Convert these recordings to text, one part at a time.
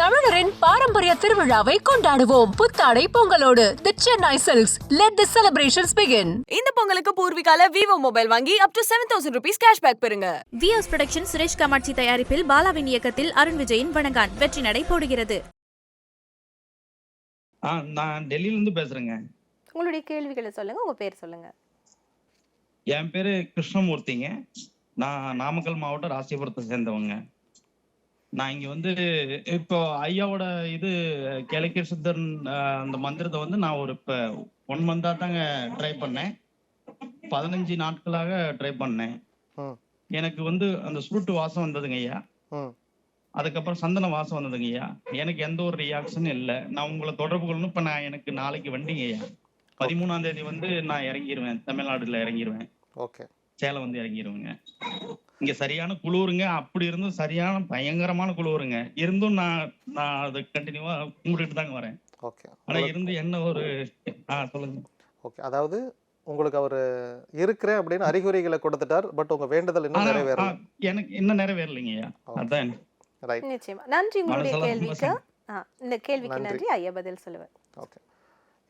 தமிழரின் பாரம்பரிய திருவிழாவை கொண்டாடுவோம். புத்தாடை பொங்கலோடு. The Chennai silks let the celebrations begin இந்த பொங்கலுக்கு பூர்விகால விவோ மொபைல் வாங்கி up to seven thousand rupees cashback பெறுங்க. விஎஸ் புரொடக்ஷன் சுரேஷ் காமாட்சி தயாரிப்பில் பாலாவின் இயக்கத்தில் அருண் விஜயின் வணங்கான். வெற்றி நடை போடுகிறது. நான் டெல்லியில இருந்து பேசுறேங்க. உங்களுடைய கேள்விகளை சொல்லுங்க உங்க பேர் சொல்லுங்க. என் பேரு கிருஷ்ணமூர்த்திங்க. நான் நாமக்கல் மாவட்டம் ராசிபுரத்தை சேர்ந்தவங்க. நான் இங்க வந்து இப்போ ஐயாவோட இது கிழக்கிய சித்தன் அந்த மந்திரத்தை வந்து நான் ஒரு இப்போ ஒன் மந்தா தாங்க ட்ரை பண்ணேன். பதினஞ்சு நாட்களாக ட்ரை பண்ணேன். எனக்கு வந்து அந்த சுருட்டு வாசம் வந்ததுங்க ஐயா. அதுக்கப்புறம் சந்தன வாசம் வந்ததுங்க ஐயா. எனக்கு எந்த ஒரு ரியாக்ஷனும் இல்லை. நான் உங்களை தொடர்பு கொள்ளணும். இப்போ நான் எனக்கு நாளைக்கு வண்டிங்க ஐயா. பதிமூணாம் தேதி வந்து நான் இறங்கிடுவேன் தமிழ்நாடுல இறங்கிடுவேன் ஓகே. சேலம் வந்து இறங்கிடுவேங்க இங்க சரியான குளிருங்க. அப்படி இருந்தும் சரியான பயங்கரமான குளிருங்க. இருந்தும் நான் நான் அதை கண்டினியூவா கும்பிட்டுட்டு தாங்க வரேன். ஓகே. ஆனா இருந்து என்ன ஒரு ஆ சொல்லுங்க. ஓகே. அதாவது உங்களுக்கு அவர் இருக்கிறேன் அப்படின்னு அறிகுறிகளை கொடுத்துட்டார். பட் உங்க வேண்டுதல் இன்னும் நிறைவேறல. எனக்கு இன்னும் நிறைவேறலைங்கய்யா அதான். ரைட் நிச்சயமா. நன்றி உங்களுடைய கேள்விக்கு. இந்த கேள்விக்கு நன்றி. ஐயா பதில் சொல்லுவேன் ஓகே.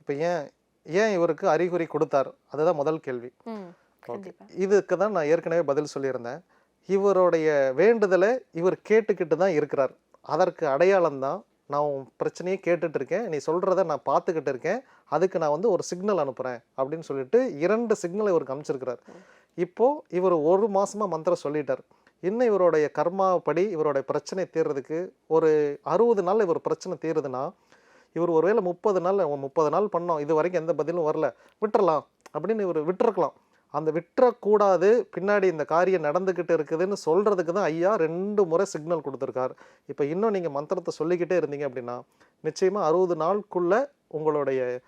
இப்போ ஏன் ஏன் இவருக்கு அறிகுறி கொடுத்தார்? அதுதான் முதல் கேள்வி. ம் ஓகே. இதுக்கு தான் நான் ஏற்கனவே பதில் சொல்லியிருந்தேன். இவருடைய வேண்டுதலை இவர் கேட்டுக்கிட்டு தான் இருக்கிறார். அதற்கு அடையாளம் தான் நான் உன் பிரச்சனையை கேட்டுட்டு இருக்கேன். நீ சொல்கிறத நான் பார்த்துக்கிட்டு இருக்கேன். அதுக்கு நான் வந்து ஒரு சிக்னல் அனுப்புகிறேன் அப்படின்னு சொல்லிட்டு இரண்டு சிக்னல் இவருக்கு அனுப்பிச்சிருக்கிறார். இப்போது இவர் ஒரு மாதமாக மந்திரம் சொல்லிட்டார். இன்னும் இவருடைய கர்மாப்படி இவருடைய பிரச்சனை தீர்றதுக்கு ஒரு அறுபது நாள் இவர் பிரச்சனை தீருதுன்னா இவர் ஒருவேளை முப்பது நாள் முப்பது நாள் பண்ணோம் இது வரைக்கும் எந்த பதிலும் வரல விட்டுறலாம் அப்படின்னு இவர் விட்டுருக்கலாம். அந்த விட்டுறக்கூடாது. பின்னாடி இந்த காரியம் நடந்துக்கிட்டு இருக்குதுன்னு சொல்கிறதுக்கு தான் ஐயா ரெண்டு முறை சிக்னல் கொடுத்துருக்காரு. இப்போ இன்னும் நீங்கள் மந்திரத்தை சொல்லிக்கிட்டே இருந்தீங்க அப்படின்னா நிச்சயமாக அறுபது நாளுக்குள்ள உங்களுடைய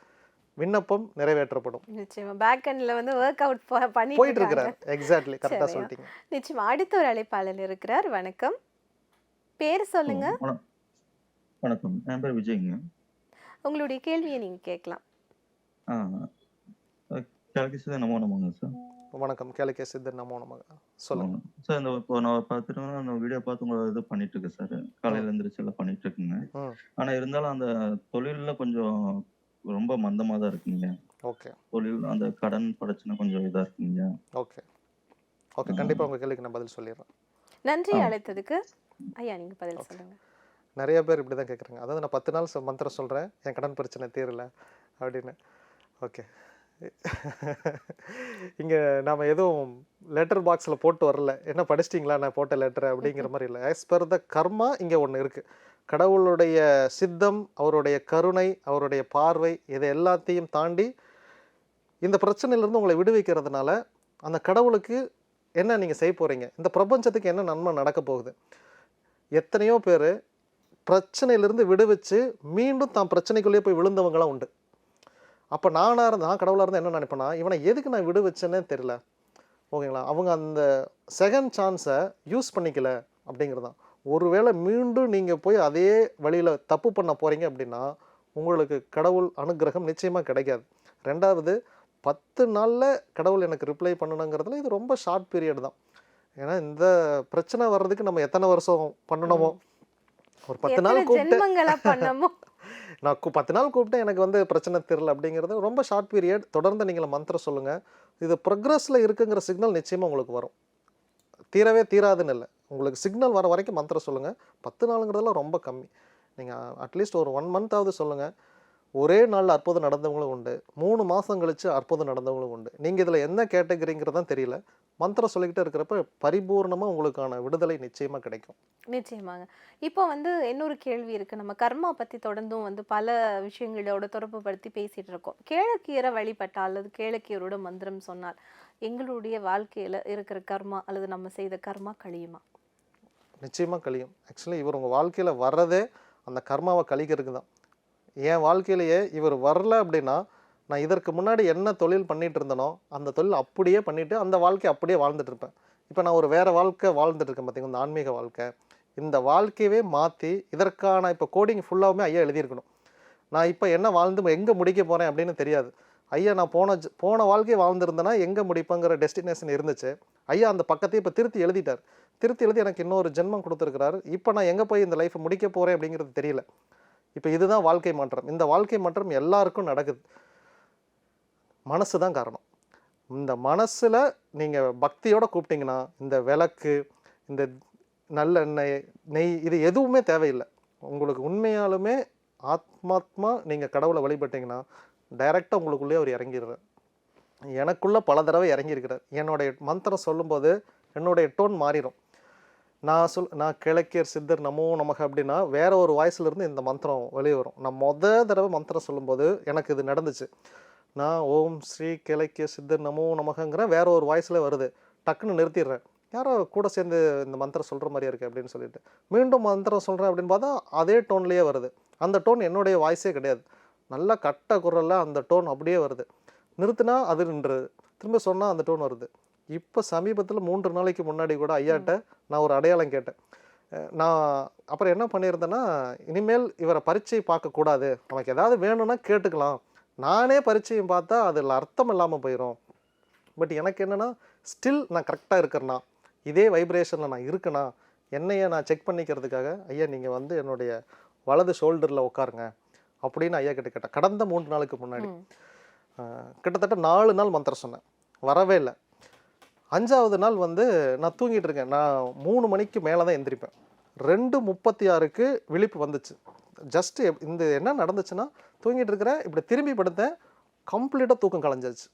விண்ணப்பம் நிறைவேற்றப்படும். நிச்சயமா. பேக் எண்ட்ல வந்து ஒர்க் அவுட் பண்ணிட்டு போயிட்டு இருக்கிறார். எக்ஸாக்ட்லி கரெக்டாக சரியா. சொல்லிட்டீங்க. நிச்சயமா. அடுத்த ஒரு அழைப்பாளர் இருக்கிறார். வணக்கம். பேர் சொல்லுங்க. வண- வணக்கம். என் பேர் விஜய்ங்க. உங்களுடைய கேள்வியை நீங்க கேட்கலாம். கிழக்கு நமோ நமங்க சார். வணக்கம். கேளிக்கை சித்தர் நமோ நமக சொல்லுங்க. சார் இந்த இப்போ நான் பார்த்துட்டு அந்த வீடியோ பார்த்து உங்களை இது பண்ணிட்டு இருக்கேன் சார். காலையில எழுந்திரிச்சு எல்லாம் பண்ணிட்டு இருக்குங்க. ஆனா இருந்தாலும் அந்த தொழில்ல கொஞ்சம் ரொம்ப மந்தமா தான் இருக்குங்க. ஓகே. தொழில் அந்த கடன் பிரச்சனை கொஞ்சம் இதா இருக்குங்க. ஓகே. ஓகே கண்டிப்பாக உங்கள் கேள்விக்கு நான் பதில் சொல்லிடுறேன். நன்றி. அழைத்ததுக்கு. ஐயா நீங்க பதில். சொல்லுங்க. நிறைய பேர் இப்படி தான் கேட்குறாங்க அதாவது நான் பத்து நாள் மந்திரம் சொல்கிறேன் என் கடன் பிரச்சனை தீரல அப்படின்னு. ஓகே. இங்கே நாம் எதுவும் லெட்டர் பாக்ஸில் போட்டு வரல. என்ன படிச்சிட்டிங்களா? நான் போட்ட லெட்டர் அப்படிங்கிற மாதிரி இல்லை. ஆஸ் பர் த கர்மா இங்கே ஒன்று இருக்குது கடவுளுடைய சித்தம் அவருடைய கருணை அவருடைய பார்வை இதை எல்லாத்தையும் தாண்டி இந்த பிரச்சனையிலேருந்து உங்களை விடுவிக்கிறதுனால அந்த கடவுளுக்கு என்ன நீங்கள் செய்ய போகிறீங்க இந்த பிரபஞ்சத்துக்கு என்ன நன்மை நடக்க போகுது? எத்தனையோ பேர் பிரச்சனையிலிருந்து விடுவிச்சு மீண்டும் தான் பிரச்சனைக்குள்ளேயே போய் விழுந்தவங்களாம் உண்டு. அப்போ நானாக இருந்த நான் கடவுளாக இருந்தால் என்ன நினைப்பேன்னா இவனை எதுக்கு நான் விடுவிச்சேன்னே தெரியல. ஓகேங்களா? அவங்க அந்த செகண்ட் சான்ஸை யூஸ் பண்ணிக்கல அப்படிங்கிறது தான் ஒருவேளை மீண்டும் நீங்கள் போய் அதே வழியில் தப்பு பண்ண போகிறீங்க அப்படின்னா உங்களுக்கு கடவுள் அனுக்கிரகம் நிச்சயமாக கிடைக்காது. ரெண்டாவது பத்து நாளில் கடவுள் எனக்கு ரிப்ளை பண்ணணுங்கிறதுல இது ரொம்ப ஷார்ட் பீரியட் தான். ஏன்னா இந்த பிரச்சனை வர்றதுக்கு நம்ம எத்தனை வருஷம் பண்ணணுமோ? ஒரு பத்து நாள் கூப்பிட்டு நான் கூ- பத்து நாள் கூப்பிட்டு எனக்கு வந்து பிரச்சனை தெரியல அப்படிங்கிறது ரொம்ப ஷார்ட் பீரியட் தொடர்ந்து நீங்கள் மந்திரம் சொல்லுங்கள் இது ப்ரொக்ரஸில் இருக்குங்கிற சிக்னல் நிச்சயமாக உங்களுக்கு வரும். தீரவே தீராதுன்னு இல்லை. உங்களுக்கு சிக்னல் வர வரைக்கும் மந்திரம் சொல்லுங்கள் பத்து நாளுங்கிறதெல்லாம் ரொம்ப கம்மி. நீங்கள் அட்லீஸ்ட் ஒரு ஒன் மந்த்தாவது சொல்லுங்கள் ஒரே நாளில் அற்புதம் நடந்தவங்களும் உண்டு. மூணு மாதம் கழித்து அற்புதம் நடந்தவங்களும் உண்டு. நீங்கள் இதில் என்ன கேட்டகரிங்கிறதான் தெரியல. மந்திரம் சொல்லிக்கிட்டே இருக்கிறப்ப பரிபூர்ணமாக உங்களுக்கான விடுதலை நிச்சயமாக கிடைக்கும். நிச்சயமாங்க. இப்போ வந்து இன்னொரு கேள்வி இருக்கு. நம்ம கர்மா பத்தி தொடர்ந்தும் வந்து பல விஷயங்களோட தொடர்பு படுத்தி பேசிட்டு இருக்கோம். கேளக்கீரை வழிபட்டால் அல்லது கேளக்கீரோட மந்திரம் சொன்னால் எங்களுடைய வாழ்க்கையில இருக்கிற கர்மா அல்லது நம்ம செய்த கர்மா கழியுமா? நிச்சயமாக கழியும். ஆக்சுவலி இவர் உங்கள் வாழ்க்கையில் வர்றதே அந்த கர்மாவை கழிக்கிறதுக்கு தான் என் வாழ்க்கையிலேயே இவர் வரல அப்படின்னா நான் இதற்கு முன்னாடி என்ன தொழில் பண்ணிட்டு இருந்தனோ அந்த தொழில் அப்படியே பண்ணிட்டு அந்த வாழ்க்கை அப்படியே வாழ்ந்துட்டு இருப்பேன். இப்போ நான் ஒரு வேற வாழ்க்கை வாழ்ந்துட்டு இருக்கேன் பார்த்தீங்கன்னா இந்த ஆன்மீக வாழ்க்கை. இந்த வாழ்க்கையவே மாற்றி இதற்கான இப்போ கோடிங் ஃபுல்லாகவுமே ஐயா எழுதியிருக்கணும். நான் இப்போ என்ன வாழ்ந்து எங்கே முடிக்க போகிறேன் அப்படின்னு தெரியாது. ஐயா நான் போன ஜ- போன வாழ்க்கையை வாழ்ந்துருந்தேன்னா எங்கே முடிப்பேங்கிற டெஸ்டினேஷன் இருந்துச்சு. ஐயா அந்த பக்கத்தையே இப்போ திருத்தி எழுதிட்டார். திருத்தி எழுதி எனக்கு இன்னொரு ஜென்மம் கொடுத்துருக்கிறாரு. இப்போ நான் எங்கே போய் இந்த லைஃப்பை முடிக்க போகிறேன் அப்படிங்கிறது தெரியல. இப்போ இதுதான் வாழ்க்கை மாற்றம். இந்த வாழ்க்கை மாற்றம் எல்லாருக்கும் நடக்குது. மனசு தான் காரணம். இந்த மனசில் நீங்கள் பக்தியோடு கூப்பிட்டிங்கன்னா இந்த விளக்கு இந்த நல்லெண்ணெய் நெய் இது எதுவுமே தேவையில்லை. உங்களுக்கு உண்மையாலுமே ஆத்மாத்மா நீங்கள் கடவுளை வழிபட்டிங்கன்னா டைரெக்டாக உங்களுக்குள்ளே அவர் இறங்கிடுறார். எனக்குள்ளே பல தடவை இறங்கியிருக்கிறார். என்னுடைய மந்திரம் சொல்லும்போது என்னுடைய டோன் மாறிடும் நான் சொல் நான் கிழக்கியர் சித்தர் நமோ நமக அப்படின்னா வேறு ஒரு வாய்ஸ்லேருந்து இந்த மந்திரம் வெளியே வரும். நான் மொதல் தடவை மந்திரம் சொல்லும்போது எனக்கு இது நடந்துச்சு. நான் ஓம் ஸ்ரீ கிழக்கிய சித்தர் நமோ நமகங்கிற வேற ஒரு வாய்ஸ்ல வருது. டக்குன்னு நிறுத்திடுறேன். யாரோ கூட சேர்ந்து இந்த மந்திரம் சொல்கிற மாதிரியா இருக்கு அப்படின்னு சொல்லிட்டு. மீண்டும் மந்திரம் சொல்கிறேன் அப்படின்னு பார்த்தா அதே டோன்லேயே வருது. அந்த டோன் என்னுடைய வாய்ஸே கிடையாது. நல்லா கட்ட குரலில் அந்த டோன் அப்படியே வருது. நிறுத்தினா அது நின்றுது. திரும்ப சொன்னால் அந்த டோன் வருது. இப்போ சமீபத்தில் மூன்று நாளைக்கு முன்னாடி கூட ஐயாட்ட நான் ஒரு அடையாளம் கேட்டேன். நான் அப்புறம் என்ன பண்ணியிருந்தேன்னா இனிமேல் இவரை பரீட்சை பார்க்கக்கூடாது. நமக்கு ஏதாவது வேணும்னா கேட்டுக்கலாம். நானே பரீட்சையும் பார்த்தா அதில் அர்த்தம் இல்லாமல் போயிடும் பட் எனக்கு என்னென்னா ஸ்டில் நான் கரெக்டாக இருக்கிறேனா இதே வைப்ரேஷனில் நான் இருக்கேனா என்னைய நான் செக் பண்ணிக்கிறதுக்காக ஐயா நீங்கள் வந்து என்னுடைய வலது ஷோல்டரில் உட்காருங்க அப்படின்னு ஐயா கிட்ட கேட்டேன். கடந்த மூன்று நாளுக்கு முன்னாடி. கிட்டத்தட்ட நாலு நாள் மந்திரம் சொன்னேன். வரவே இல்லை. அஞ்சாவது நாள் வந்து நான் தூங்கிட்டு இருக்கேன். நான் மூணு மணிக்கு மேலே தான் எந்திரிப்பேன். ரெண்டு முப்பத்தி ஆறுக்கு விழிப்பு வந்துச்சு. ஜஸ்ட்டு இந்த என்ன நடந்துச்சுன்னா தூங்கிட்டு இருக்கிறேன் இப்படி திரும்பி படுத்தேன் கம்ப்ளீட்டாக தூக்கம் கலைஞ்சிருச்சு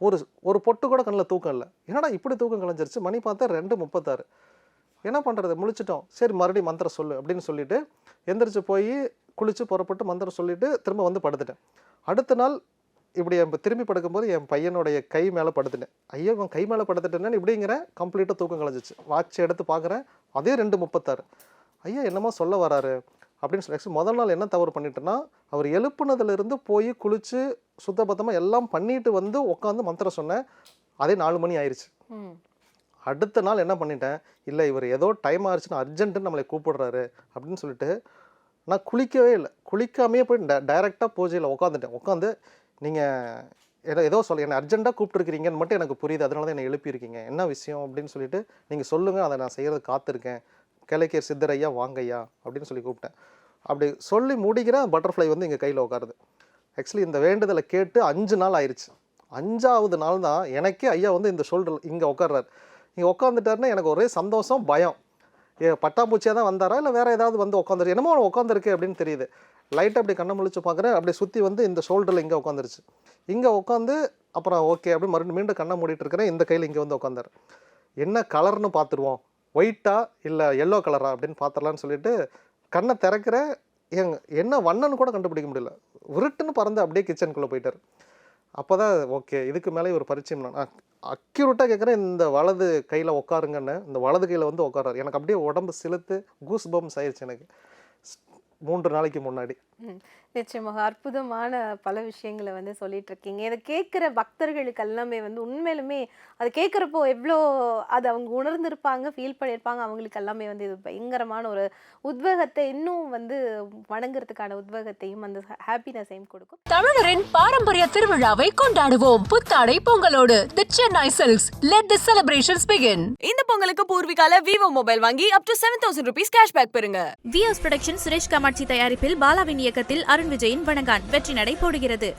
ஒரு ஒரு பொட்டு கூட கண்ணில் தூக்கம் இல்லை. என்னடா இப்படி தூக்கம் கலைஞ்சிருச்சு? மணி பார்த்தா ரெண்டு முப்பத்தாறு. என்ன பண்ணுறது முழிச்சிட்டோம். சரி மறுபடியும் மந்திரம் சொல்லு அப்படின்னு சொல்லிட்டு எந்திரிச்சு போய் குளித்து புறப்பட்டு மந்திரம் சொல்லிட்டு திரும்ப வந்து படுத்துட்டேன். அடுத்த நாள் இப்படி என் திரும்பி படுக்கும்போது என் பையனுடைய கை மேலே படுத்துட்டேன். ஐயோ இவன் கை மேலே படுத்துட்டேன்னு இப்படிங்கிறேன் கம்ப்ளீட்டாக தூக்கம் கலைஞ்சிச்சு. வாட்ச் எடுத்து பார்க்குறேன் அதே ரெண்டு முப்பத்தாறு. ஐயா என்னமோ சொல்ல வராரு. அப்படின்னு சொல்லி முதல் நாள் என்ன தவறு பண்ணிட்டேன்னா அவர் எழுப்புனதுலேருந்து போய் குளிச்சு சுத்தபத்தமாக எல்லாம் பண்ணிட்டு வந்து உட்காந்து மந்திரம் சொன்னேன். அதே நாலு மணி ஆயிடுச்சு அடுத்த நாள் என்ன பண்ணிட்டேன் இல்லை இவர் ஏதோ டைம் ஆயிடுச்சுன்னு அர்ஜென்ட்டுன்னு நம்மளை கூப்பிடுறாரு அப்படின்னு சொல்லிட்டு நான் குளிக்கவே இல்லை. குளிக்காமையே போய் டைரெக்டாக பூஜையில் உட்காந்துட்டேன் உட்காந்து நீங்கள் ஏதோ ஏதோ சொல்ல என்னை அர்ஜென்ட்டாக கூப்பிட்டுருக்கிறீங்கன்னு மட்டும் எனக்கு புரியுது. அதனால தான் என்னை எழுப்பியிருக்கீங்க. என்ன விஷயம் அப்படின்னு சொல்லிட்டு நீங்கள் சொல்லுங்கள் அதை நான் செய்கிறது காத்திருக்கேன். கேளைக்கியர் சித்தரையா வாங்கையா அப்படின்னு சொல்லி கூப்பிட்டேன். அப்படி சொல்லி முடிக்கிறேன் பட்டர்ஃப்ளை வந்து எங்கள் கையில் உட்காருது. ஆக்சுவலி இந்த வேண்டுதலை கேட்டு அஞ்சு நாள் ஆயிடுச்சு அஞ்சாவது நாள் தான் எனக்கே ஐயா வந்து இந்த ஷோல்டர் இங்கே உட்கார்றாரு. இங்கே உட்காந்துட்டாருன்னா எனக்கு ஒரே சந்தோஷம் பயம். ஏ பட்டாம்பூச்சியாக தான் வந்தாரா? இல்லை வேறு ஏதாவது வந்து உட்காந்துருக்கு என்னமோ உட்காந்துருக்கு அப்படின்னு தெரியுது. லைட்டாக அப்படி கண்ணை முழிச்சு பார்க்குறேன். அப்படியே சுற்றி வந்து இந்த ஷோல்டரில் இங்கே உட்காந்துருச்சு இங்கே உட்காந்து அப்புறம் ஓகே அப்படின்னு மறுபடியும் மீண்டும் கண்ணை மூடிட்டு இருக்கிறேன். இந்த கையில் இங்கே வந்து உட்காந்தாரு என்ன கலர்னு பார்த்துருவோம். ஒயிட்டா இல்லை எல்லோ கலரா அப்படின்னு பார்த்துடலான்னு சொல்லிட்டு கண்ணை திறக்கிறேன் எங் என்ன வண்ணன்னு கூட கண்டுபிடிக்க முடியல. உருட்டுன்னு பறந்து அப்படியே கிச்சனுக்குள்ளே போயிட்டார். அப்போ தான் ஓகே இதுக்கு மேலே ஒரு பரிச்சயம் நான் அக்யூரேட்டாக கேட்குறேன் இந்த வலது கையில் உட்காருங்கன்னு இந்த வலது கையில் வந்து உட்காராரு எனக்கு அப்படியே உடம்பு சிலுத்து கூஸ் பம்ஸ் ஆயிடுச்சு எனக்கு. ஸ்- மூன்று நாளைக்கு முன்னாடி. நிச்சயமாக அற்புதமான பல விஷயங்களை வந்து சொல்லிட்டு இருக்கீங்க இதை கேட்குற பக்தர்களுக்கு எல்லாமே வந்து உண்மையிலுமே அது கேட்குறப்போ எவ்வளோ அது அவங்க உணர்ந்திருப்பாங்க ஃபீல் பண்ணியிருப்பாங்க அவங்களுக்கு எல்லாமே வந்து இது பயங்கரமான ஒரு உத்வேகத்தை இன்னும் வந்து வணங்குறதுக்கான உத்வேகத்தையும் அந்த ஹாப்பினஸையும் கொடுக்கும். தமிழரின் பாரம்பரிய திருவிழாவை கொண்டாடுவோம். புத்தாடை பொங்கலோடு the Chennai silks let the celebrations begin இந்த பொங்கலுக்கு பூர்விகால விவோ மொபைல் வாங்கி up to seven thousand rupees cashback பெறுங்க. விஎஸ் புரொடக்ஷன் சுரேஷ் காமாட்சி தயாரிப்பில் பாலாவின் இயக்கத்தில் அருண் விஜயின் வணங்கான். வெற்றி நடை போடுகிறது.